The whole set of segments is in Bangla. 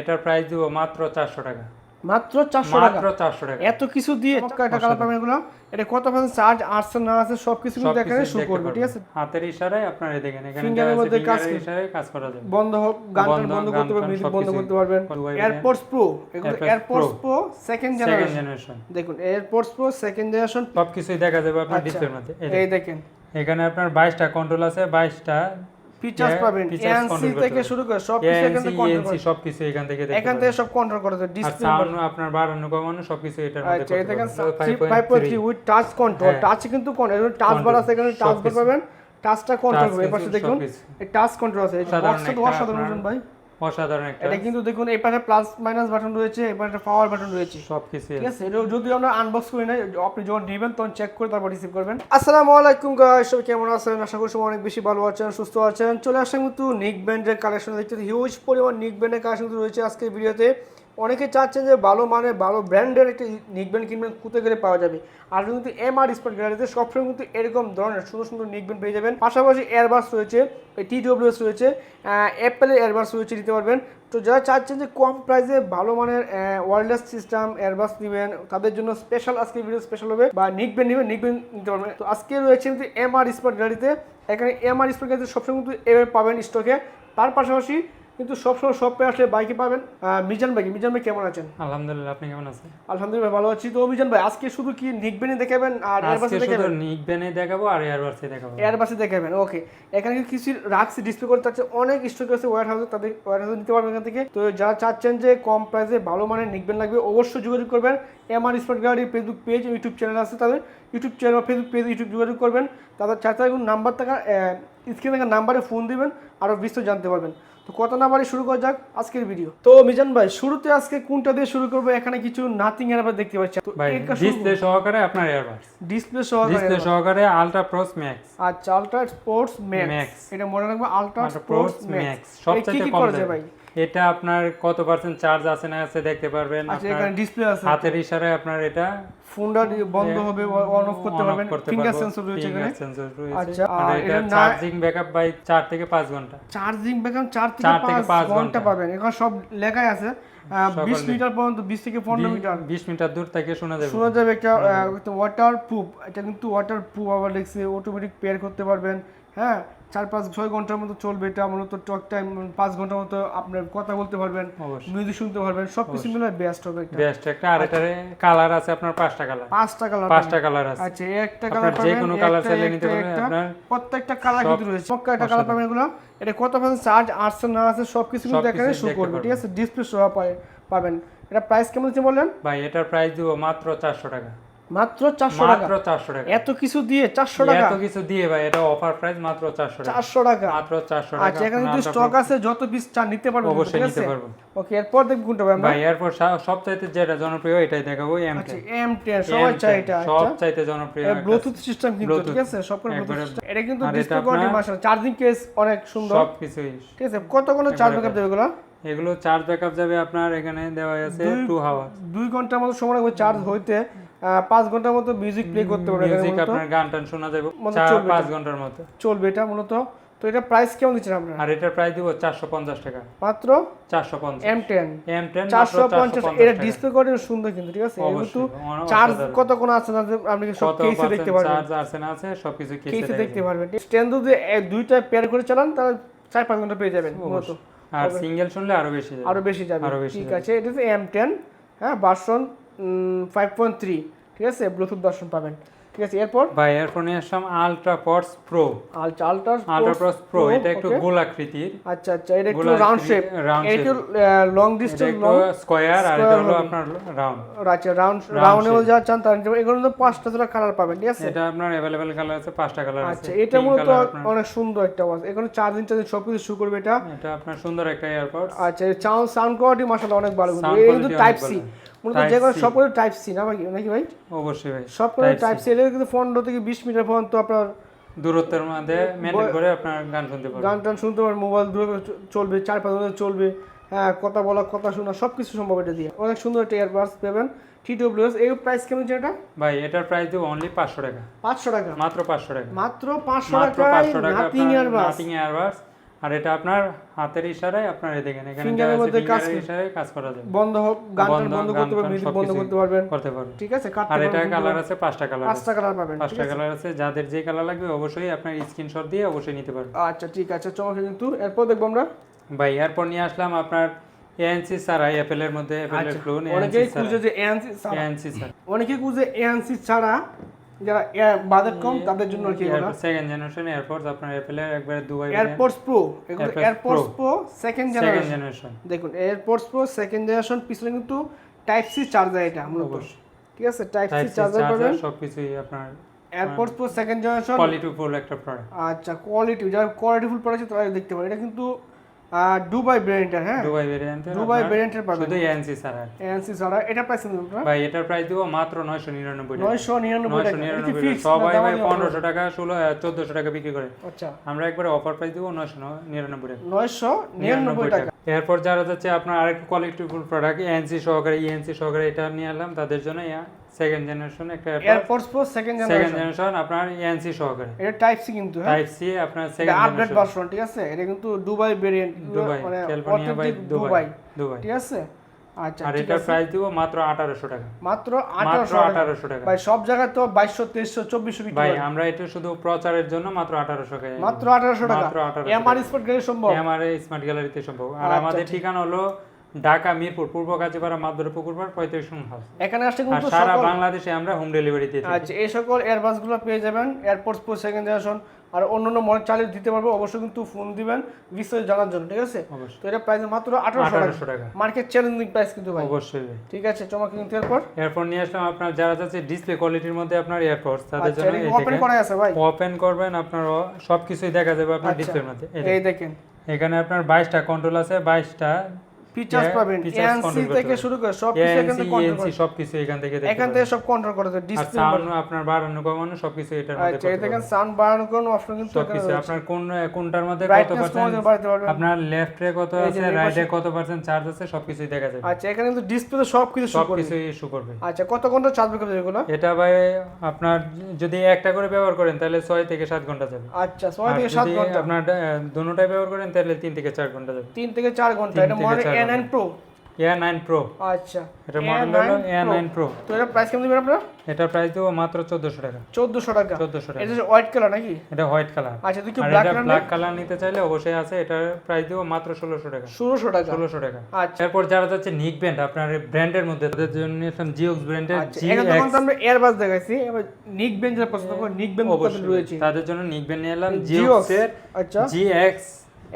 এটার প্রাইস দিব মাত্র চারশো টাকা। মাত্র চারশো মাত্র চারশো টাকা। এত কিছু দিয়ে একটা কালার পাবেন এগুলো। এটা কত পার্সেন্ট চার্জ আসছে না আছে সব কিছু কিন্তু এখানে শো করবে ঠিক আছে? হাতের ইশারায় আপনারা দেখেন এখানে আছে, মধ্যে কাজ করে। ইশারায় কাজ করা যাবে। বন্ধ হোক গান বন্ধ, করতে পারবেন মিউজিক বন্ধ করতে পারবেন। এয়ারপোর্টস প্রো এগুলো এয়ারপোর্টস প্রো সেকেন্ড জেনারেশন দেখুন এয়ারপোর্টস প্রো সেকেন্ড জেনারেশন সবকিছুই দেখা যাবে আপনার আচ্ছা। ডিসপ্লের মধ্যে। এই দেখেন। এখানে আপনার বাইশটা কন্ট্রোল আছে বাইশটা ফিচার্স পাবেন করতে থেকে শুরু করে সব কিছু এখান থেকে কন্ট্রোল এনসি সব কিছু এখান থেকে দেখতে এখান থেকে সব কন্ট্রোল করা যায় ডিসপ্লে সাউন্ড আপনার বাড়ানো কমানো সবকিছু এটার মধ্যে আচ্ছা দেখেন পারবেন। Five point three 5.3 with touch control. Touch কিন্তু টাচ বার আছে এখানে টাচ বার পাবেন। টাচটা কন্ট্রোল হবে পাশে দেখুন এই টাচ কন্ট্রোল আছে। এটা অসাধারণ ভাই। অসাধারণ একটা এটা কিন্তু দেখুন এই পাশে প্লাস মাইনাস বাটন রয়েছে এই পাশে পাওয়ার বাটন রয়েছে। সব কিছু ঠিক আছে এটা যদি আমরা আনবক্স করি না আপনি যখন নেবেন তখন চেক করে তারপর রিসিভ করবেন। আসসালামু আলাইকুম গাইস সবাই কেমন আছেন? আশা করি সবাই অনেক বেশি ভালো আছেন সুস্থ আছেন। চলে আসেন কিন্তু নিক ব্যান্ডের কালেকশন দেখতে। হিউজ পরিমাণ নিক ব্যান্ডের কালেকশন রয়েছে আজকে ভিডিওতে অনেকে চাচ্ছেন যে ভালো মানে ভালো ব্র্যান্ডের একটা নিক ব্যান্ড কিনবেন কোথায় গেলে পাওয়া যাবে। আর কিন্তু এম আর স্পট গ্যালারিতে সবসময় কিন্তু এরকম ধরনের সুন্দর সুন্দর নিক ব্যান্ড পেয়ে যাবেন। পাশাপাশি এয়ারবাস রয়েছে টি ডব্লিউএস রয়েছে অ্যাপেলের এয়ারবাস রয়েছে, নিতে পারবেন। তো যারা চাচ্ছেন যে কম প্রাইসে ভালো মানের ওয়ারলেস সিস্টেম এয়ারবাস নেবেন, তাদের জন্য স্পেশাল আজকে ভিডিও স্পেশাল হবে, বা নিকবেন নেবেন নিকবেন নিতে পারবেন। তো আজকে রয়েছে কিন্তু এম আর স্পট গাড়িতে এখানে এম আর স্পট গাড়িতে সবসময় কিন্তু এভাবে পাবেন স্টকে তার পাশাপাশি কিন্তু সবসময় শপে আসলে বাইকে পাবেন? মিজান ভাই মিজান ভাই কেমন আছেন? আলহামদুলিল্লাহ আপনি কেমন আছেন? আলহামদুলিল্লাহ ভালো আছি। তো মিজান ভাই আজকে শুধু কি নিকবেনই দেখাবেন আর এয়ারবাসে দেখাবেন? নিক ব্যানে দেখাবো আর এয়ারবাসে দেখাবো। এয়ারবাসে দেখাবেন ওকে এখানে কি কিছু রাখছি ডিসপ্লে করতে চাচ্ছে। অনেক স্টক আছে ওয়ার হাউসে তাদের ওয়ার হাউসে নিতে পারবেন এখান থেকে। তো যারা চাচ্ছেন যে কম প্রাইসে ভালো মানের নিকবেন লাগবে অবশ্যই যোগাযোগ করবেন। এমআর স্পট গাড়ি ফেসবুক পেজ ইউটিউব চ্যানেল আছে তাদের। ইউটিউব চ্যানেল বা ফেসবুক পেজ ইউটিউব যোগাযোগ করবেন। তাদের চারটা নাম্বার থাকা স্ক্রিনে থাকা নাম্বারে ফোন দিবেন আরও বিস্তারিত জানতে পারবেন। তো কত নাম্বারে শুরু করা যাক আজকের ভিডিও তো মিজান ভাই শুরুতে আজকে কোনটা দিয়ে শুরু করব? এখানে কিছু নাথিং আবার দেখতে পাচ্ছি। ডিসপ্লে সহকারে আপনার এয়ারবাস ডিসপ্লে সহ ডিসপ্লে সহকারে আলট্রা প্রোস ম্যাক্স আচ্ছা আলট্রা স্পোর্টস। ম্যাক্স এটা মনে রাখব আলট্রা স্পোর্টস প্রোস ম্যাক্স সবচেয়ে কম। ভাই? এটা আপনার কত পার্সেন্ট চার্জ আছে না আছে দেখতে পারবেন। আচ্ছা এখানে ডিসপ্লে আছে। হাতের ইশারায় আপনার এটা ফোনটা বন্ধ হবে অন অফ করতে পারবেন। ফিঙ্গার সেন্সর রয়েছে এখানে। sensor রয়েছে। আচ্ছা, আর এটা চার্জিং ব্যাকআপ বাই 4 থেকে 5 ঘণ্টা। চার্জিং ব্যাকআপ 4 থেকে চার থেকে 5 পাঁচ ঘণ্টা। পাবেন। এখানে সব লেখাই আছে। আহ, 20 মিটার পর্যন্ত 20 থেকে 15 মিটার। 20 মিটার দূর থেকে শোনা যাবে। শোনা যাবে একটা ওয়াটার প্রুফ এটা কিন্তু ওয়াটার প্রুফ আবার লিখছে অটোমেটিক পেয়ার করতে পারবেন। হ্যাঁ চার পাঁচ ছয় ঘণ্টার মতো চলবে এটা মূলত টক টাইম পাঁচ ঘণ্টার মতো আপনার কথা বলতে পারবেন মিউজিক শুনতে পারবেন সব কিছু মিলে বেস্ট হবে একটা বেস্ট একটা আর এটারে কালার আছে আপনার পাঁচটা কালার পাঁচটা কালার পাঁচটা কালার আছে। আচ্ছা এই একটা কালার যে কোনো কালার চাইলে নিতে পারবেন আপনার প্রত্যেকটা কালার কিন্তু রয়েছে। পক্কা একটা কালার পাবেন এগুলো। এটা কত পার্সেন্ট চার্জ আসছে না আছে সবকিছু কিন্তু এখানে শো করবে ঠিক আছে? ডিসপ্লে শো পাবেন। এটা প্রাইস কেমন হচ্ছে বললেন ভাই এটার প্রাইস দিব মাত্র 400 টাকা। মাত্র চারশো টাকা। মাত্র 400 টাকা। এত কিছু দিয়ে চারশো টাকা। এত কিছু দিয়ে ভাই এটা অফার প্রাইস মাত্র 400 টাকা। চারশো টাকা। মাত্র 400 টাকা। আচ্ছা এখানে Ultra স্টক আছে যত পিস চান নিতে পারবেন অবশ্যই নিতে পারব ওকে এরপর দেখব কোনটা ভাই ভাই এরপর সবচাইতে যেটা জনপ্রিয় এটাই দেখাবো এম আচ্ছা এম টেন সবাই চাই এটা আচ্ছা। সবচাইতে জনপ্রিয় ব্লুটুথ সিস্টেম কিন্তু ঠিক আছে? সব করে ব্লুটুথ সিস্টেম এটা কিন্তু আর এটা ডিসপ্লে কোয়ালিটি মাশাআল্লাহ চার্জিং কেস অনেক সুন্দর। সবকিছুই। ঠিক আছে কত কোন চার্জ ব্যাকআপ দেবে এগুলো? এগুলো চার্জ ব্যাকআপ যাবে আপনার এখানে দেওয়া আছে দুই- 2 হাওয়ার দুই ঘণ্টার মতো সময় লাগবে চার্জ হইতে। পাঁচ ঘণ্টার মতো মিউজিক প্লে করতে পারবে মিউজিক। আপনার গান টান শোনা যাবে। 4 চলবে 5 ঘণ্টার মতো। চলবে এটা মূলত। তো এটা প্রাইস কেমন দিচ্ছেন আপনারা? আর এটার প্রাইস দিব 450 টাকা। মাত্র 450 এম টেন M10 চারশো মাত্র পঞ্চাশ। 450 এটা ডিসপ্লে কোয়ালিটি সুন্দর কিন্তু ঠিক আছে? কিন্তু চার্জ কত কোন আছে না আপনি সব কেসে দেখতে পারবেন। চার্জ আছে না আছে সবকিছু কেসে কেসে দেখতে পারবেন। স্ট্যান্ড যদি দুইটা পেয়ার করে চালান তাহলে চার পাঁচ ঘণ্টা পেয়ে যাবেন মূলত। আর সিঙ্গেল শুনলে আরও বেশি যাবে। আরও বেশি যাবে। ঠিক আছে এটা হচ্ছে এম টেন হ্যাঁ ভার্সন ফাইভ পয়েন্ট থ্রি ঠিক আছে ব্লুটুথ ভার্সন পাবেন ঠিক আছে এরপর ভাই এরফোনে আসলাম ultra pods pro ultra ultra ultra pods pro এটা একটু গোলাকৃতির আচ্ছা আচ্ছা এটা একটু গোলাকৃতির, রাউন্ড শেপ round এটা একটু লং এটা ডিস্টেন্স একটু লং স্কয়ার আর এটা হলো আপনার রাউন্ড আচ্ছা রাউন্ড রাউন্ডেও যা চান তার এগুলো তো পাঁচটা জোড়া কালার পাবেন ঠিক আছে এটা আপনার अवेलेबल কালার আছে পাঁচটা কালার আছে আচ্ছা এটা Pink মূলত color আপনার- অনেক সুন্দর একটা ওয়াচ এখানে চার্জিং চার্জিং সব কিছু শু করবে এটা এটা আপনার সুন্দর একটা এয়ারপড আচ্ছা সাউন্ড সাউন্ড কোয়ালিটি মাশাআল্লাহ অনেক ভালো কিন্তু Sound এটা কিন্তু quality টাইপ অনেক সি ভালো। মূলত Type যেগুলো C। টাইপ সি না ভাই নাকি ভাই? অবশ্যই ভাই সব করে Type C। টাইপ সি এটা কিন্তু পনেরো থেকে বিশ মিটার পর্যন্ত আপনার দূরত্বের মধ্যে মেনটেন করে আপনার গান শুনতে পারবেন। গান টান শুনতে পারবেন মোবাইল দূরে চলবে চার পাঁচ চলবে হ্যাঁ কথা বলা কথা শোনা সব কিছু সম্ভব এটা দিয়ে। অনেক সুন্দর একটা ইয়ারবাডস পাবেন টি প্রাইস কেমন এটা? ভাই এটার প্রাইস দিব অনলি 500 টাকা। পাঁচশো টাকা। মাত্র 500 টাকা। মাত্র পাঁচশো মাত্র টাকায় 500 টাকা নাথিং ইয়ারবাডস নাথিং এয়ারবাডস আর এটা আপনার হাতের ইশারায় আপনার দেখেন এখানে এর মধ্যে কাজ ইশারায় কাজ করা যাবে। বন্ধ হোক গান বন্ধ, করতে পারবেন মিউজিক বন্ধ করতে পারবেন। করতে পারবেন। ঠিক আছে কাটতে আর এটা কালার আছে পাঁচটা কালার পাঁচটা কালার পাবেন পাঁচটা কালার আছে? যাদের যে কালার লাগবে অবশ্যই আপনার স্ক্রিনশট দিয়ে অবশ্যই নিতে পারবেন। আচ্ছা ঠিক আছে চমকে কিন্তু এরপর দেখব আমরা? ভাই এরপর নিয়ে আসলাম আপনার এএনসি ছাড়া অ্যাপেলের মধ্যে অ্যাপেলের আচ্ছা ক্লোন অনেকেই খুঁজে যে এএনসি এএনসি ছাড়া অনেকেই খুঁজে এএনসি ছাড়া যারা বাজেট কম তাদের জন্য কি সেকেন্ড জেনারেশন এয়ারপোর্টস আপনার অ্যাপেলের একবারে দুবাই এয়ারপোর্টস প্রো এগুলো এয়ারপোর্টস প্রো সেকেন্ড জেনারেশন দেখুন এয়ারপোর্টস প্রো সেকেন্ড জেনারেশন পিছনে কিন্তু টাইপ সি চার্জার এটা মূলত। অবশ্যই। ঠিক আছে? টাইপ সি চার্জার পাবেন। সবকিছুই আপনার AirPods pro second generation quality full একটা প্রোডাক্ট আচ্ছা কোয়ালিটি যারা কোয়ালিটিফুল প্রোডাক্ট তারা দেখতে পারে এটা কিন্তু দুবাই ব্র্যান্ডের হ্যাঁ? দুবাই ভেরিয়েন্টের দুবাই ভেরিয়েন্টের পাবেন। শুধু এএনসি ছাড়া এএনসি ছাড়া। এটা প্রাইস আপনারা? ভাই এটার প্রাইস দিব মাত্র 999 টাকা। নয়শো নিরানব্বই 999 টাকা। এটা ফিক্স সবাই ভাই 1500 টাকা 16 1400 টাকা বিক্রি করে। আচ্ছা। আমরা একবারে অফার প্রাইস দিব 999 টাকা। নয়শো নিরানব্বই টাকা। এরপর যারা যাচ্ছে আপনার আরেকটু কোয়ালিটি ফুল প্রোডাক্ট এএনসি সহকারে ইএনসি সহকারে এটা নিয়ে এলাম তাদের জন্য সেকেন্ড জেনারেশন একটা AirPods pro second second generation generation আপনার এএনসি সহকারে। এটা টাইপ সি কিন্তু হ্যাঁ? টাইপ সি আপনার এটা সেকেন্ড আপডেট ভার্সন ঠিক আছে? এটা কিন্তু দুবাই ভেরিয়েন্ট দুবাই মানে ক্যালিফোর্নিয়া বাই দুবাই দুবাই ঠিক আছে? আচ্ছা আর আছে। প্রাইস দিব মাত্র 1800 টাকা। মাত্র মাত্র আঠারোশো টাকা। 1800 টাকা। ভাই সব জায়গায় তো বাইশশো তেইশশো চব্বিশশো বিক্রি ভাই আমরা এটা শুধু প্রচারের জন্য মাত্র 1800 টাকা। মাত্র আঠারোশো টাকা। মাত্র 1800 এমআর স্পোর্ট গাড়ি সম্ভব? আমার স্মার্ট গ্যালারিতে সম্ভব। আর আচ্ছা, আমাদের ঠিকানা হলো ঢাকা মিরপুর পূর্ব কাজীপাড়া মাদুর পুকুরপাড় পঁয়ত্রিশ নং হাউস। এখানে আসলে কিন্তু সারা বাংলাদেশে আমরা হোম ডেলিভারি দিয়ে আচ্ছা এই সকল এয়ারবাসগুলো পেয়ে যাবেন এয়ারপোর্টস প্রো সেকেন্ড জেনারেশন আর অন্যান্য মডেল চালিয়ে দিতে পারব অবশ্যই কিন্তু ফোন দিবেন বিস্তারিত জানার জন্য ঠিক আছে? তো এটা প্রাইস মাত্র আঠারোশো টাকা। 1800 টাকা। মার্কেট চ্যালেঞ্জিং প্রাইস কিন্তু ভাই। অবশ্যই। ঠিক আছে চমকে কিন্তু এরপর এরপর নিয়ে আসলাম আপনার যারা যাচ্ছে ডিসপ্লে কোয়ালিটির মধ্যে আপনার এয়ারপোর্টস তাদের আচ্ছা জন্য এটা ওপেন করা আছে ভাই? ওপেন করবেন আপনার সবকিছুই দেখা যাবে আপনার আচ্ছা। ডিসপ্লের মধ্যে। এই। দেখেন। এখানে আপনার বাইশটা কন্ট্রোল আছে বাইশটা ফিচার্স পাবেন করতে থেকে শুরু করে সব কিছু এখান থেকে কন্ট্রোল এএনসি সবকিছু এখান থেকে এখান থেকে সব কন্ট্রোল করা যায় ডিসপ্লে সাউন্ড আপনার বাড়ানো কমানো সবকিছু এটার মধ্যে আচ্ছা করতে সাউন্ড বাড়ানোর কোনো অপশন কিন্তু সবকিছু রয়েছে। আপনার কোন কোনটার মধ্যে কত পার্সেন্ট আপনার লেফটে কত আছে রাইটে কত পার্সেন্ট চার্জ আছে সবকিছুই দেখা যাবে। আচ্ছা এখানে কিন্তু সব কিছু শো করবে। সবকিছু ইস্যু করবে। আচ্ছা কত ঘণ্টা চার্জ ব্যাকআপ এগুলো? এটা ভাই আপনার যদি একটা করে ব্যবহার করেন তাহলে ছয় থেকে সাত ঘণ্টা যাবে। আচ্ছা ছয় থেকে সাত ঘণ্টা। আপনার দুটোটাই ব্যবহার করেন তাহলে তিন থেকে চার ঘণ্টা যাবে। তিন থেকে চার ঘণ্টা এটা A nine pro nine pro আচ্ছা। এটা মডেল হলো এয়ার নাইন প্রো তো এটা প্রাইস কেমন দিবেন আপনারা? এটার প্রাইস দেবো মাত্র চোদ্দশো টাকা। চোদ্দশো টাকা। চোদ্দশো টাকা। এটা হোয়াইট কালার নাকি? এটা হোয়াইট কালার আচ্ছা তুই কি ব্ল্যাক কালার ব্ল্যাক কালার নিতে চাইলে অবশ্যই আছে। এটার প্রাইস দেবো মাত্র ষোলোশো টাকা। ষোলোশো টাকা। ষোলোশো টাকা। আচ্ছা। এরপর যারা যাচ্ছে নিক ব্র্যান্ড আপনার ব্র্যান্ডের মধ্যে তাদের জন্য নিয়েছিলাম জিওক্স ব্র্যান্ডের জি এখানে তখন তো আমরা এয়ারবাস দেখাইছি এবার নিক বেঞ্চ যেটা পছন্দ করি নিক বেঞ্চ অবশ্যই। রয়েছে। তাদের জন্য নিক ব্র্যান্ড নিয়ে এলাম জিওক্স জিওক্সের আচ্ছা। G X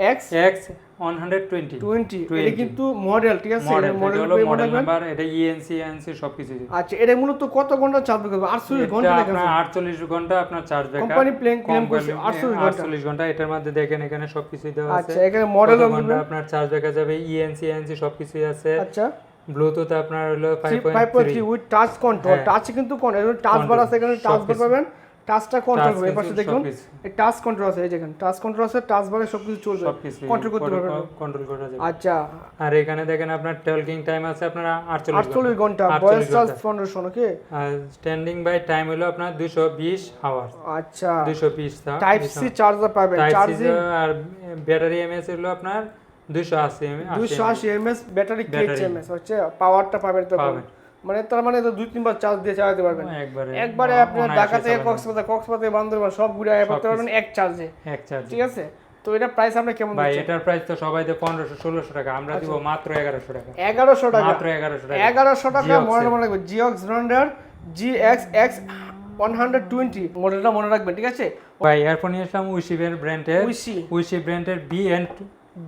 X X one hundred twenty twenty এটা 20 কিন্তু মডেল ঠিক আছে? মডেল মডেল নাম্বার এটা E ইএনসি এনসি সবকিছু আচ্ছা এটা মূলত কত ঘণ্টা চার্জ ব্যাকআপ আটচল্লিশ ঘণ্টা আপনার 48 ঘণ্টা আপনার চার্জ ব্যাকআপ কোম্পানি প্লেন ক্লেম করছে আটচল্লিশ ঘণ্টা। 48 ঘণ্টা এটার মধ্যে দেখেন এখানে সবকিছু দেওয়া আছে। আচ্ছা এখানে মডেল আপনার চার্জ ব্যাকআপ যাবে? E ইএনসি এনসি আছে। আচ্ছা। ব্লুটুথ আপনার হলো five point three 5.3 with touch control. Touch কিন্তু কন্ট্রোল টাচ বার আছে এখানে টাচ বার পাবেন। টাচটা কন্ট্রোল এপাশে দেখুন এই টাচ কন্ট্রোল আছে এই দেখেন টাচ কন্ট্রোল আছে টাচ বারে সবকিছু চলবে। কন্ট্রোল করতে পারবেন কন্ট্রোল করা যাবে। আচ্ছা। আর এখানে দেখেন আপনার টলকিং টাইম আছে আপনার 48 ঘণ্টা। 48 ভয়েস চার্জ ঘণ্টা। পনেরোশো নাকি? আর স্ট্যান্ডিং বাই টাইম হলো আপনার 220 আওয়ার আচ্ছা। 220 টাইপ সি চার্জার পাবেন। চার্জিং আর ব্যাটারি এমএস হলো আপনার 280 এমএ দুইশো আশি এমএস ব্যাটারি এমএস হচ্ছে পাওয়ারটা পাবেন তখন। পাবেন। মানে তার মানে তো দুই তিনবার চার্জ দিয়ে চালাতে পারবেন। একবারে একবারে আপনি ঢাকা থেকে কক্সবাজার কক্সবাজার বান্দরবান সব ঘুরে আয় করতে পারবেন এক চার্জে এক চার্জ ঠিক আছে? তো এটা প্রাইস আমরা কেমন ভাই এটার প্রাইস তো সবাই দেয় 1500 1600 টাকা। আমরা দিব আচ্ছা। মাত্র 1100 টাকা। এগারোশো টাকা। মাত্র 1100 টাকা। এগারোশো টাকা মনে মনে রাখবেন। জিওক্স ব্র্যান্ডের G X X one hundred twenty মডেলটা মনে রাখবেন ঠিক আছে? ভাই এরপর নিয়ে আসলাম উইশিবের ব্র্যান্ডের উইসি উইশি ব্র্যান্ডের BN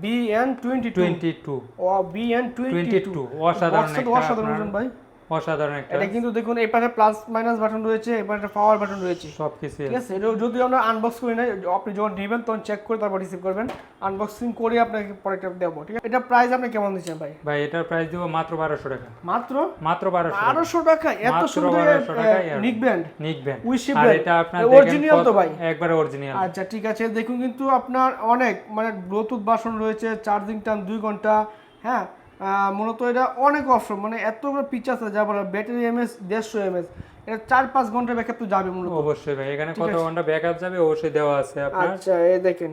B N twenty twenty two 22 ও বি এন টোয়েন্টি টু 22 অসাধারণ অসাধারণ ভাই। অসাধারণ একটা এটা কিন্তু দেখুন এই পাশে প্লাস মাইনাস বাটন রয়েছে এই পাশে পাওয়ার বাটন রয়েছে। সবকিছু ঠিক আছে? এটা যদি আমরা আনবক্স করি না আপনি যখন নেবেন তখন চেক করে তারপর রিসিভ করবেন। আনবক্সিং করে আপনাকে প্রোডাক্টটা দেবো ঠিক আছে? এটা প্রাইস আপনি কেমন দিচ্ছেন ভাই? ভাই এটার প্রাইস দিব মাত্র 1200 টাকা। মাত্র? মাত্র 1200 টাকা। বারোশো টাকা? এত সুন্দর 1200 টাকায় আর- নিক ব্যান্ড নিক ব্র্যান্ড উইশি আর এটা আপনার অরিজিনাল তো ভাই। একবারে অরিজিনাল আচ্ছা ঠিক আছে। দেখুন কিন্তু আপনার অনেক মানে ব্লুটুথ বাসন রয়েছে চার্জিং টাইম দুই ঘণ্টা হ্যাঁ? মূলত এটা অনেক অপশন মানে এত ফিচার্স আছে যা বলে ব্যাটারি এমএস দেড়শো এমএস এটা চার পাঁচ ঘণ্টা ব্যাকআপ তো যাবে মূলত। অবশ্যই ভাই এখানে কত ঘণ্টা ব্যাকআপ যাবে অবশ্যই দেওয়া আছে আপনার। আচ্ছা এই দেখেন।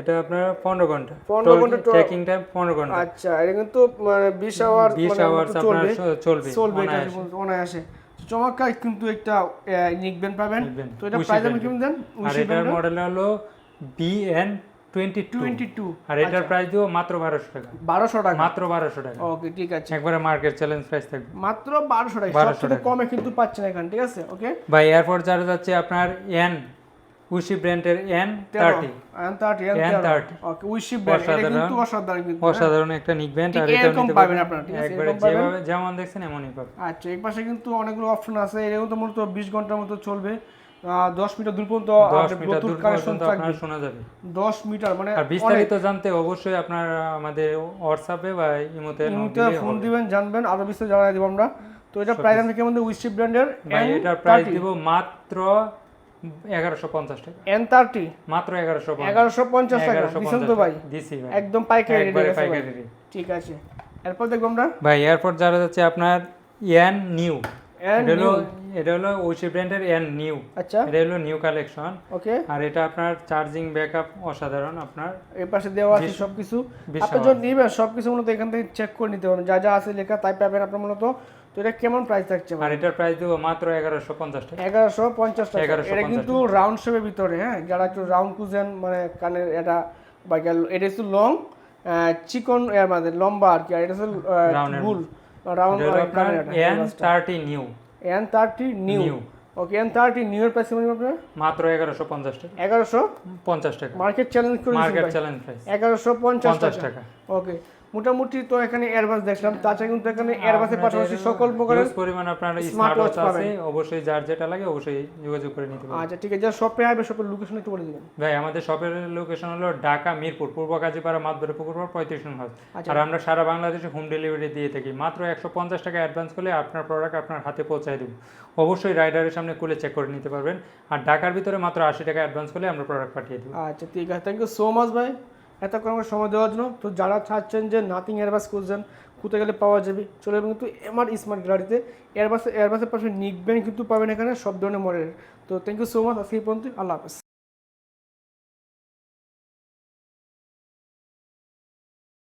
এটা আপনার পনেরো ঘণ্টা। 15 ঘণ্টা চেকিং টাইম পনেরো ঘণ্টা। আচ্ছা এটা কিন্তু মানে বিশ আওয়ার বিশ আওয়ার্স আপনার চলবে চলবে এটা অনায়াসে। চমৎকার কিন্তু একটা নিকবেন পাবেন। তো এটা প্রাইস আমি কেমন দেন? আর এটার মডেল হলো BN twenty two. Twenty two. আর এটার প্রাইস দিব মাত্র বারোশো টাকা। বারোশো টাকা? মাত্র বারোশো টাকা। ওকে ঠিক আছে। একবারে মার্কেট চ্যালেঞ্জ প্রাইস থাকবে। মাত্র বারোশো টাকা। 1200 সব কমে কিন্তু পাচ্ছেন এখানে ঠিক আছে? ওকে বা এয়ারপোর্ট চার্জ যাচ্ছে আপনার এন উশি ব্র্যান্ডের N thirty thirty N30 okay উইশিপ brand এটা অসাধারণ। কিন্তু অসাধারণ কিন্তু? অসাধারণ একটা নিক ব্যান্ড আর এটা নিতে পারবেন। আপনারা, ঠিক আছে? একবারে যেভাবে যেমন দেখছেন এমনই পাবেন। আচ্ছা এই পাশে কিন্তু অনেকগুলো অপশন আছে। এরকম তো মূলত বিশ ঘণ্টার মতো চলবে। দশ মিটার দূর পর্যন্ত দশ মিটার কানেকশন থাকবে। শোনা যাবে। দশ মিটার মানে আর বিস্তারিত জানতে অবশ্যই আপনার আমাদের হোয়াটসঅ্যাপে বা ইমোতে ফোন দিবেন জানবেন আরও বিস্তারিত জানাই দেবো আমরা। তো এটা প্রাইস আমি কেমন উইশিপ ব্র্যান্ডের এটার প্রাইস দিব মাত্র এগারোশো পঞ্চাশ টাকা। এন থার্টি মাত্র এগারোশো এগারোশো পঞ্চাশ টাকা। দিছেন তো ভাই? দিছি ভাই। একদম পাইকারি রেট ঠিক আছে। এরপর দেখব আমরা। ভাই এয়ারপোর্ট যারা যাচ্ছে আপনার নিউ এটা হলো new। এটা হলো ওইসি ব্র্যান্ডের ইয়ান নিউ আচ্ছা। এটা হলো নিউ কালেকশন ওকে। আর এটা আপনার চার্জিং ব্যাকআপ অসাধারণ আপনার। এই পাশে দেওয়া আছে সবকিছু। আপনি যখন নিবেন সবকিছু মূলত এখান থেকে চেক করে নিতে পারবেন। যা যা আছে লেখা তাই পাবেন আপনার মূলত। তো এটা কেমন প্রাইস থাকছে আর এটার প্রাইস দেবো মাত্র এগারোশো পঞ্চাশ টাকা। এগারোশো পঞ্চাশ টাকা। 1150 এটা কিন্তু রাউন্ড শেপের ভিতরে হ্যাঁ? যারা একটু রাউন্ড খুঁজেন মানে কানের এটা বা গেল- এটা হচ্ছে লং চিকন এর মানে লম্বা আর কি। আর এটা হচ্ছে গুল। রাউন্ড এটা আপনার N thirty new N thirty new. Okay N thirty new এর প্রাইস কেমন আপনার মাত্র এগারোশো পঞ্চাশ টাকা। এগারোশো? পঞ্চাশ টাকা। মার্কেট চ্যালেঞ্জ করে মার্কেট চ্যালেঞ্জ প্রাইস এগারোশো পঞ্চাশ টাকা। ওকে মোটামুটি তো এখানে এয়ারবাস দেখলাম। তাছাড়া কিন্তু এখানে এয়ারবাসের পাশাপাশি সকল প্রকারের পরিমাণ আপনার স্মার্ট ওয়াচ আছে অবশ্যই যার যেটা লাগে অবশ্যই যোগাযোগ করে নিতে পারবেন। আচ্ছা ঠিক আছে যারা শপে আসবে শপের লোকেশন একটু বলে দিবেন। ভাই আমাদের শপের লোকেশন হলো ঢাকা মিরপুর পূর্ব কাজীপাড়া মাতবরে পুকুর পাড় পঁয়ত্রিশ নং হাউস। আর আমরা সারা বাংলাদেশে হোম ডেলিভারি দিয়ে থাকি। মাত্র একশো পঞ্চাশ টাকা অ্যাডভান্স করলে আপনার প্রোডাক্ট আপনার হাতে পৌঁছায় দেবো। অবশ্যই রাইডারের সামনে খুলে চেক করে নিতে পারবেন। আর ঢাকার ভিতরে মাত্র আশি টাকা অ্যাডভান্স করলে আমরা প্রোডাক্ট পাঠিয়ে দেবো। আচ্ছা ঠিক আছে থ্যাংক ইউ সো মাচ ভাই। এতক্ষণ আমার সময় দেওয়ার জন্য। তো যারা চাচ্ছেন যে নাথিং এয়ারবাস খুঁজছেন কোথায় গেলে পাওয়া যাবে। চলে যাবেন কিন্তু এমআর স্মার্ট গ্যালারিতে এয়ারবাস এয়ারবাসের পাশে নিকবেন কিন্তু পাবেন এখানে, সব ধরনের মডেলের তো থ্যাংক ইউ সো মাচ আজকে পর্যন্ত আল্লাহ হাফেজ।